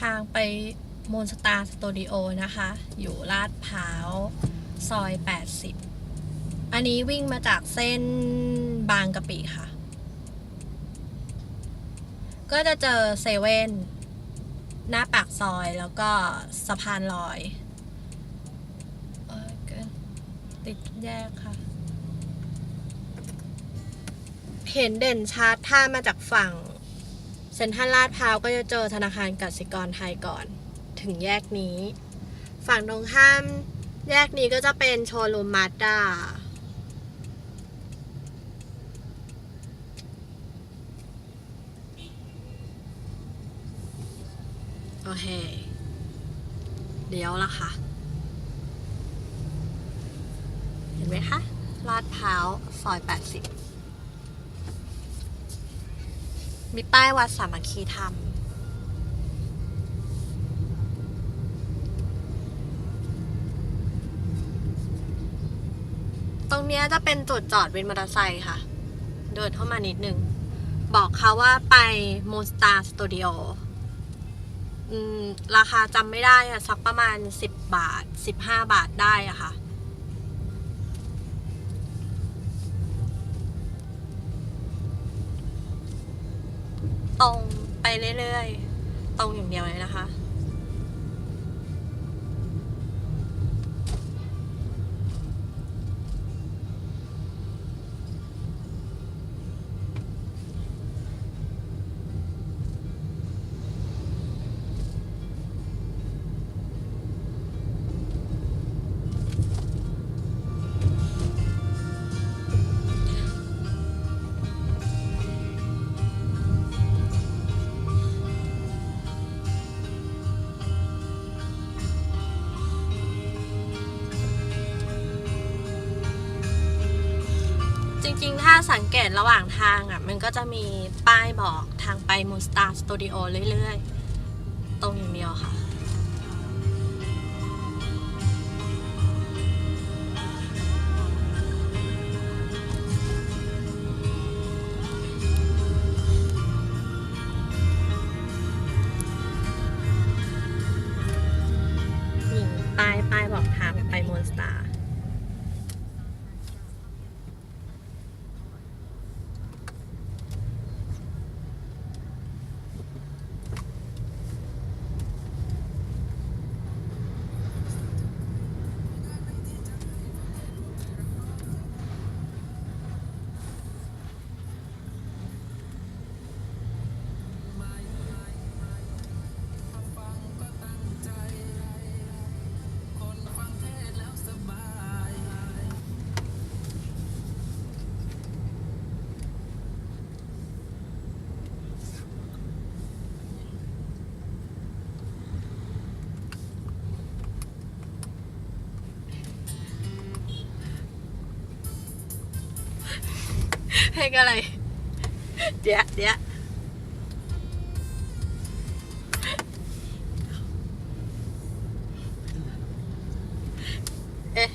ทางไปมูนสตาร์สตูดิโอนะคะ อยู่ลาดพร้าว ซอย 80 อันนี้วิ่งมาจากเส้นบางกะปิค่ะ ก็จะเจอเซเว่นหน้าปากซอยแล้วก็สะพานลอย ติดแยกค่ะ เห็นเด่นชัดถ้ามาจากฝั่ง ซ็นทรัลลาดพร้าวก็จะเจอธนาคารกสิกรไทยก่อน ถึงแยกนี้ ฝั่งตรงข้าม แยกนี้ก็จะเป็นโชว์รูมมาด้าโอเค เดี๋ยวละค่ะ เห็นไหมคะ ลาดพร้าว ซอย 80 มีป้ายวัดสามัคคีธรรม ตรงเนี้ยจะเป็นจุดจอดวินมอเตอร์ไซค์ค่ะ เดินเข้ามานิดนึง บอกเขาว่าไป Moonstar Studio อืมราคาจำไม่ได้อะสักประมาณ 10 บาท 15 บาทได้อะค่ะ ตรงไปเรื่อยๆ ตรงอย่างเดียวเลยนะคะ ริงๆ ถ้าสังเกตระหว่างทางอะ มันก็จะมีป้ายบอกทางไปมูสตาร์สตูดิโอเรื่อยๆ ตรงอย่างเดียวค่ะ เพลงอะไร เดี๋ยวเดี๋ยวเอ๊ะ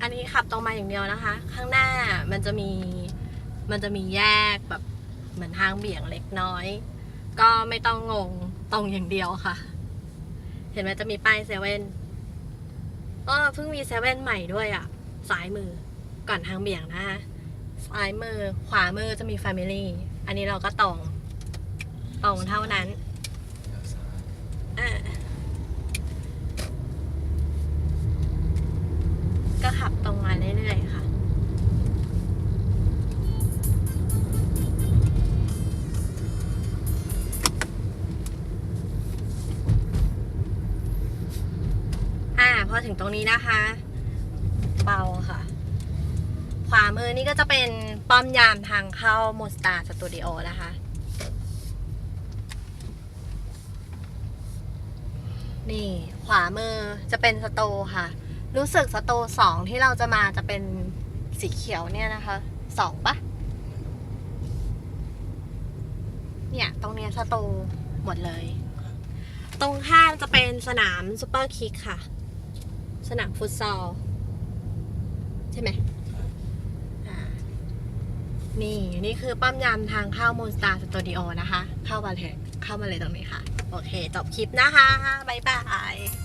อันนี้ขับตรงมาอย่างเดียวนะคะ ข้างหน้ามันจะมีมันจะมีแยกแบบเหมือนทางเบี่ยงเล็กน้อย ก็ไม่ต้องงงตรงอย่างเดียวค่ะ เห็นไหมจะมีป้ายเซเว่นก็เพิ่งมีเซเว่นใหม่ด้วยอะซ้ายมือก่อนทางเบี่ยงนะคะซ้ายมือขวามือจะมี Family อันนี้เราก็ตรงตรงเท่านั้น อ่าพอถึงตรงนี้นะคะ เบาค่ะ ขวามือนี่ก็จะเป็นป้อมยามทางเข้าโมสตาสตูดิโอนะคะ นี่ขวามือจะเป็นสโตร์ค่ะ รู้สึกสโตร์สองที่เราจะมาจะเป็นสีเขียวเนี่ยนะคะสองปะเนี่ย ตรงเนี้ยสโตร์หมดเลย ตรงข้ามจะเป็นสนามซูเปอร์คิกค่ะ สนามฟุตซอล ใช่ไหมนี่นี่คือป้อมยามทางเข้าโมนสตาร์สตูดิโอนะคะ เข้ามาเลยเข้ามาเลยตรงนี้ค่ะ โอเคจบคลิปนะคะ บ๊ายบาย